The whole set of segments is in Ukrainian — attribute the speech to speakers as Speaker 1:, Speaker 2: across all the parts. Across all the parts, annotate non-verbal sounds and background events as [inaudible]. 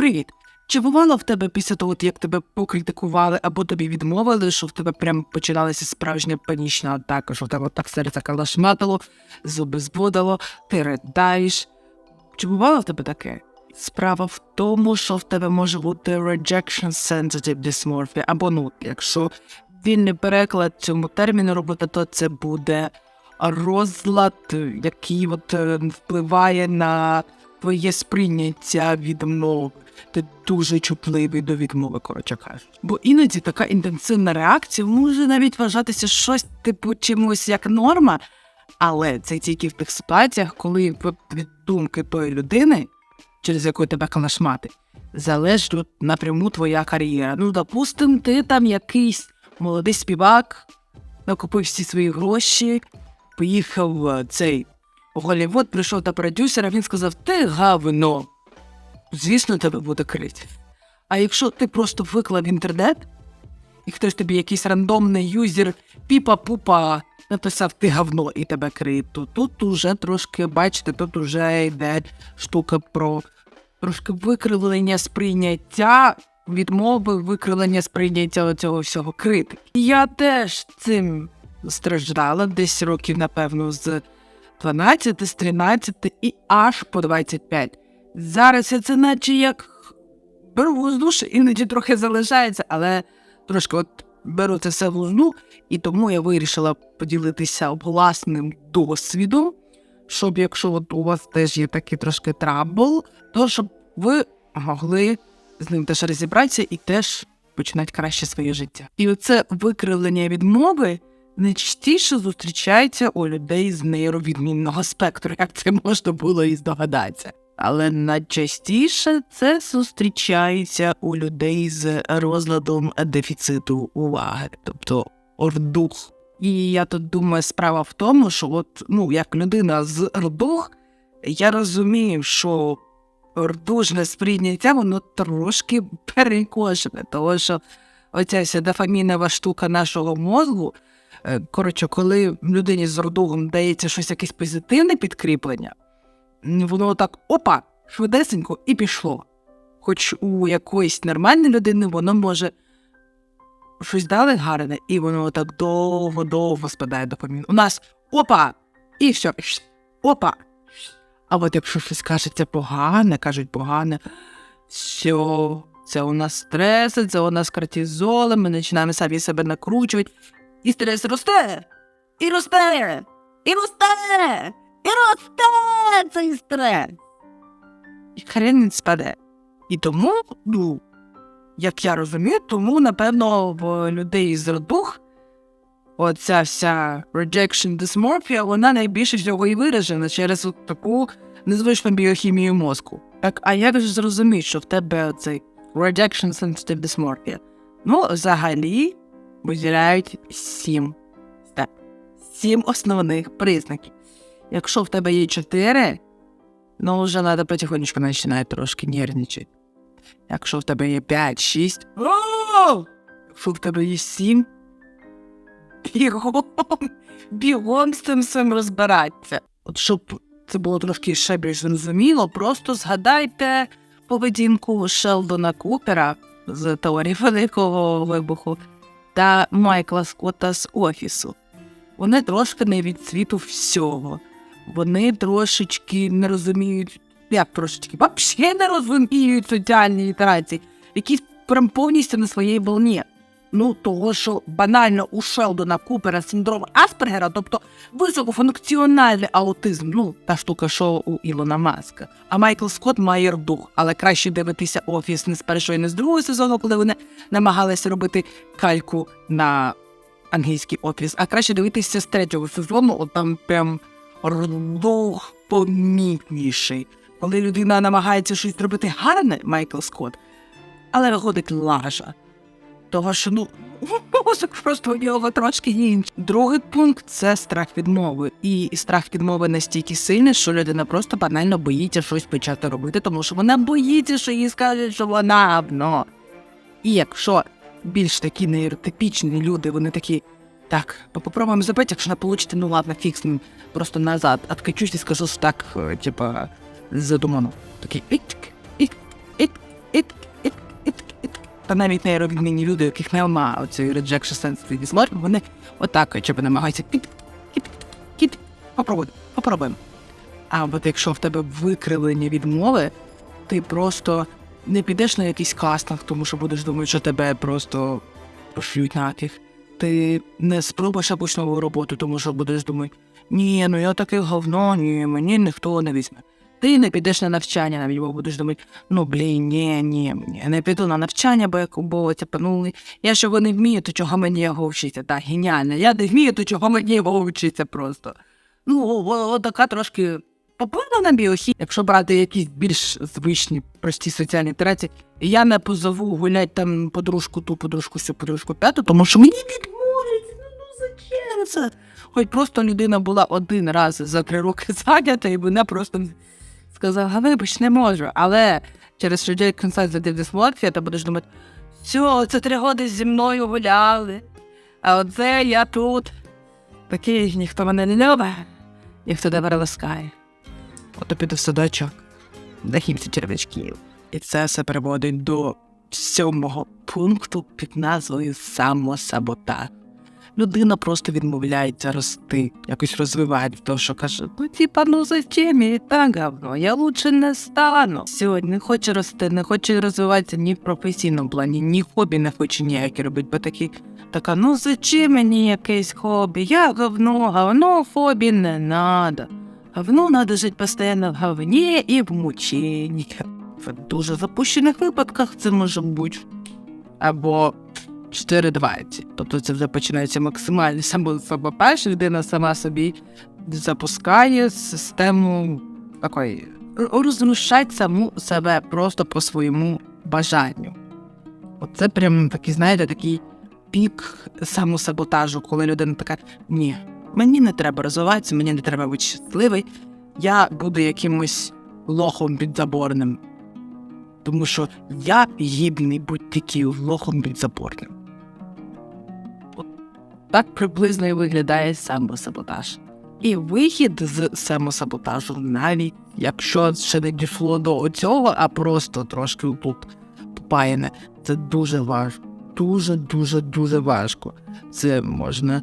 Speaker 1: Привіт. Чи бувало в тебе після того, як тебе покритикували або тобі відмовили, що в тебе прям починалася справжня панічна атака, що в тебе так серце калашматило, зуби зводило, ти riдаєш. Чи бувало в тебе таке? Справа в тому, що в тебе може бути rejection sensitive dysmorphia, або ну, якщо вільний переклад цьому терміну робити, то це буде розлад, який от е, впливає на твоє сприйняття відмови. Ти дуже чутливий до відмови, коротше кажучи. Бо іноді така інтенсивна реакція може навіть вважатися щось типу чимось як норма, але це тільки в тих ситуаціях, коли від думки тої людини, через яку тебе калашмати, залежить напряму твоя кар'єра. Ну, допустим, ти там якийсь молодий співак, накупив всі свої гроші, поїхав в цей Голлівуд, прийшов до продюсера, він сказав: Ти гавно. Звісно, тебе буде крить. А якщо ти просто виклав інтернет, і хтось тобі якийсь рандомний юзер піпа-пупа написав ти говно і тебе криє, то тут уже трошки, бачите, тут уже йде штука про трошки викривлення сприйняття відмови, викривлення сприйняття цього всього критики. Я теж цим страждала десь років, напевно, з 12, з 13 і аж по 25. Зараз я це наче як беру воздуш, іноді трохи залишається, але трошки от беру це все в лузну, і тому я вирішила поділитися власним досвідом, щоб якщо от у вас теж є такий трошки трабл, то щоб ви могли з ним теж розібратися і теж починати краще своє життя. І оце викривлення відмови найчастіше зустрічається у людей з нейровідмінного спектру, як це можна було і здогадатися. Але найчастіше це зустрічається у людей з розладом дефіциту уваги, тобто ордух. І я тут думаю, справа в тому, що от ну як людина з ордух, я розумію, що ордужне сприйняття воно трошки перекошене, тому що оця вся дофамінова штука нашого мозку. Е, Коротше, коли людині з ордугом дається щось якесь позитивне підкріплення, воно так опа, швидесенько і пішло. Хоч у якоїсь нормальної людини воно може щось дали гарне, і воно так довго-довго спадає дофамін. У нас опа! І все, опа. А от якщо щось кажеться погане, кажуть погане, все, це у нас стрес, це у нас кортизол, ми починаємо самі себе накручувати, і стрес росте, і росте, і росте, і росте цей стрес. І хрен він спаде. І тому, ну, як я розумію, тому, напевно, в людей з родух оця вся rejection dysmorphia, вона найбільше всього і виражена через от таку незвичну біохімію мозку. Так, а як же зрозуміти, що в тебе цей rejection sensitive dysmorphia? Ну, взагалі, виділяють сім. Так, сім основних признаків. Якщо в тебе є чотири, ну вже треба потихонечку починати трошки нервничати. Якщо в тебе є 5, 6, якщо в тебе є 7, бігом, бігом з цим всім розбиратися. От щоб це було трошки ще більш зрозуміло, просто згадайте поведінку Шелдона Купера з теорії Великого вибуху та Майкла Скотта з офісу. Вони трошки не від світу всього. Вони трошечки не розуміють, як трошечки, взагалі не розуміють соціальні літерації, які прям повністю на своїй волні. Ну, того, що банально у Шелдона Купера синдром Аспергера, тобто високофункціональний аутизм, ну та штука, що у Ілона Маска. А Майкл Скотт має дух, але краще дивитися офіс не з першого і не з другого сезону, коли вони намагалися робити кальку на англійський офіс, а краще дивитися з третього сезону, от там прям дух помітніший. Коли людина намагається щось зробити гарне, Майкл Скотт, але виходить лажа. Того, що ну мозок просто у нього трошки інший. Другий пункт це страх відмови. І страх відмови настільки сильний, що людина просто банально боїться щось почати робити, тому що вона боїться, що їй скажуть, що вона гавно. І якщо більш такі нейротипічні люди, вони такі. Так, попробуємо забити, якщо не получите, ну ладно, фіксим, просто назад, откачусь і скажу, що так, типа, задумано. Такий ітк, ітк, ітк, та навіть нейровідмінні люди, у яких немає оцієї rejection sensitive disorder, вони отак, щоб намагаються кіт, кіт, кіт, попробуй, попробуємо. А от якщо в тебе викривлення відмови, ти просто не підеш на якийсь кастинг, тому що будеш думати, що тебе просто пошлють нафіг. Ти не спробуєш якусь роботу, тому що будеш думати, ні, ну я таке говно, ні, мені ніхто не візьме. Ти не підеш на навчання, навіть бо будеш думати, ну блін, ні, ні, ні, не піду на навчання, бо як бо ну я ж його не вмію, то чого мені його вчиться? Так, геніально. Я не вмію, то чого мені його вчиться просто. Ну, о- о- така трошки попала на біохі. Якщо брати якісь більш звичні, прості соціальні інтерації, я не позову гулять там подружку ту, подружку сю, подружку п'яту, тому що мені відмовлять, ну, ну зачем це? Хоч просто людина була один раз за три роки [laughs] зайнята, і вона просто сказала, вибач, не можу. Але через Reject Consensitive Dysmorphia ти будеш думати, все, це три роки зі мною гуляли, а оце я тут. Такий ніхто мене не любить, ніхто не переласкає. Ото піду в садочок, нахімся червячків. І це все переводить до сьомого пункту під назвою самосаботаж. Людина просто відмовляється рости, якось розвивати то, що каже: ну типа, ну зачем я і так говно, я лучше не стану. Сьогодні не хоче рости, не хоче розвиватися ні в професійному плані, ні хобі не хоче ніякі робити, бо такі така, ну зачем мені якесь хобі? Я говно, говно хобі не надо. Говно надо жити постійно в говні і в мученні. В дуже запущених випадках це може бути. Або 4.20. Тобто це вже починається максимальний самосаботаж, людина сама собі запускає систему такої розрушать саму себе просто по своєму бажанню. Оце прям такий, знаєте, такий пік самосаботажу, коли людина така: ні, мені не треба розвиватися, мені не треба бути щасливий, я буду якимось лохом підзаборним. Тому що я гідний бути тільки лохом підзаборним. Так приблизно і виглядає самосаботаж. І вихід з самосаботажу, навіть якщо ще не дійшло до цього, а просто трошки тут попаяне, це дуже важко. Дуже, дуже, дуже важко. Це можна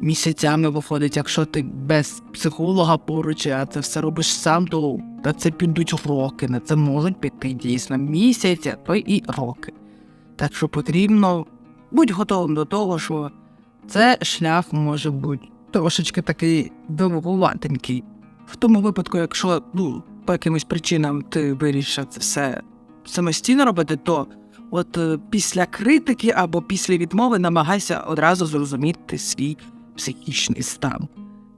Speaker 1: місяцями виходить, якщо ти без психолога поруч, а це все робиш сам, то та це підуть роки. На це можуть піти дійсно місяці, то і роки. Так що потрібно бути готовим до того, що це шлях може бути трошечки такий довгуватенький. В тому випадку, якщо ну, по якимось причинам ти вирішив це все самостійно робити, то от е, після критики або після відмови намагайся одразу зрозуміти свій психічний стан.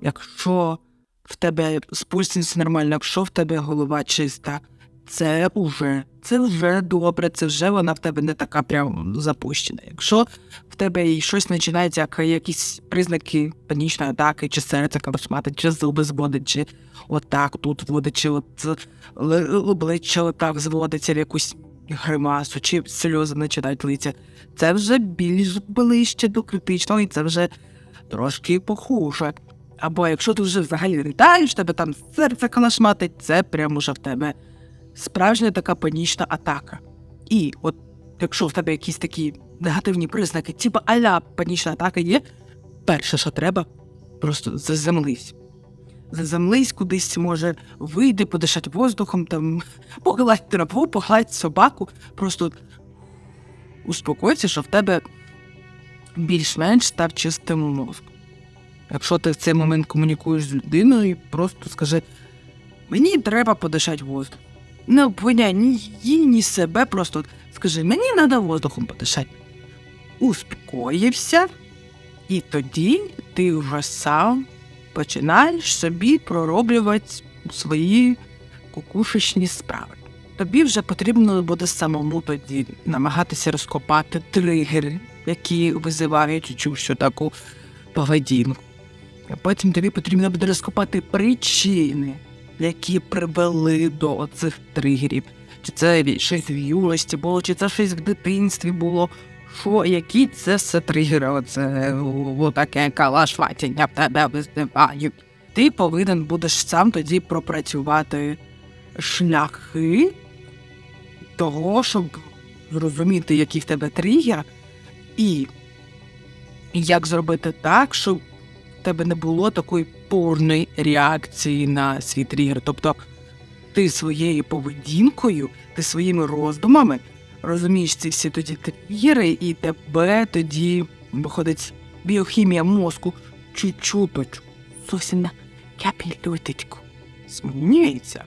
Speaker 1: Якщо в тебе з пульсом нормально, якщо в тебе голова чиста, це вже, це вже добре, це вже вона в тебе не така прям запущена. Якщо в тебе і щось починається, як якісь признаки панічної атаки, чи серце калашматить, чи зуби зводить, чи отак тут водить, чи от обличчя отак зводиться в якусь гримасу, чи сльози починають литися, це вже більш ближче до критичного, і це вже трошки похуже. Або якщо ти вже взагалі літаєш, тебе там серце калашматить, це прямо вже в тебе справжня така панічна атака. І от якщо в тебе якісь такі негативні признаки, типу аля панічна атака є, перше, що треба, просто заземлись. Заземлись кудись, може, вийди, подишати воздухом, там, погладь траву, погладь собаку, просто успокойся, що в тебе більш-менш став чистим мозк. Якщо ти в цей момент комунікуєш з людиною, просто скажи: мені треба подишати воздух. Не обвиняй ні її, ні себе, просто скажи, мені треба воздухом подишати. Успокоївся, і тоді ти вже сам починаєш собі пророблювати свої кукушечні справи. Тобі вже потрібно буде самому тоді намагатися розкопати тригери, які визивають цю таку поведінку. А потім тобі потрібно буде розкопати причини, які привели до цих тригерів. Чи це щось в юності було, чи це щось в дитинстві було. Що, які це все тригери, оце таке калашватіння в тебе визивають. Ти повинен будеш сам тоді пропрацювати шляхи того, щоб зрозуміти, який в тебе тригер, і як зробити так, щоб тебе не було такої повної реакції на свій тригер. Тобто ти своєю поведінкою, ти своїми роздумами розумієш ці всі тоді тригери, і тебе тоді виходить біохімія мозку чуть-чуточку, зовсім на капельоточку змінюється.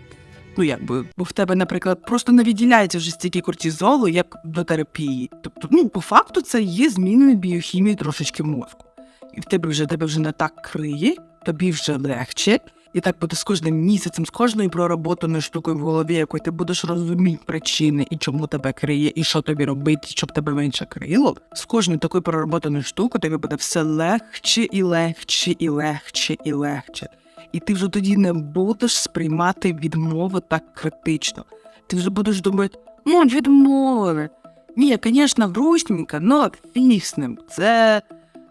Speaker 1: Ну, якби, бо в тебе, наприклад, просто не відділяється вже стільки кортизолу, як до терапії. Тобто, ну, по факту, це є зміною біохімії трошечки мозку. І в тебе вже тебе вже не так криє, тобі вже легче. І так буде з кожним місяцем, з кожною проработаною штукою в голові, якою ти будеш розуміти причини і чому тебе криє, і що тобі робити, щоб тебе менше крило. З кожною такою проработаною штукою тобі буде все легче і легче, і легче, і легче. І ти вже тоді не будеш сприймати відмову так критично. Ти вже будеш думати, ну, відмови. Ні, звісно, грустненько, но фіг з ним. Це,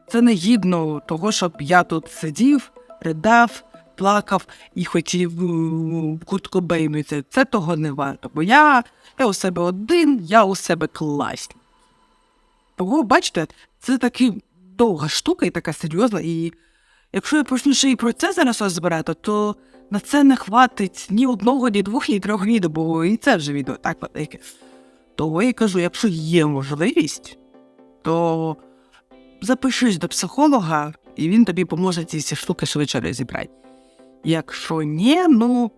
Speaker 1: це не гідно того, щоб я тут сидів, ридав, плакав і хотів е, куртку Бейну. Це, того не варто. Бо я, я у себе один, я у себе класний. Того, бачите, це така довга штука і така серйозна. І якщо я почну ще і про це зараз розбирати, то на це не хватить ні одного, ні двох, ні трьох відео, бо і це вже відео так. Того я кажу, якщо є можливість, то запишись до психолога, і він тобі поможе ці всі штуки швидше розібрати. Якщо ні, ну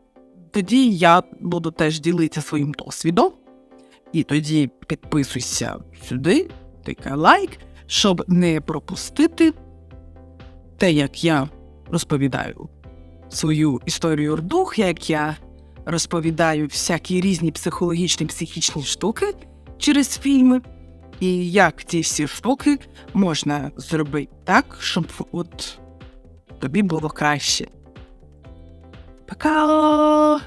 Speaker 1: тоді я буду теж ділитися своїм досвідом. І тоді підписуйся сюди, тикай лайк, щоб не пропустити те, як я розповідаю свою історію дух, як я розповідаю всякі різні психологічні психічні штуки через фільми, і як ці всі штуки можна зробити так, щоб от тобі було краще. Пока!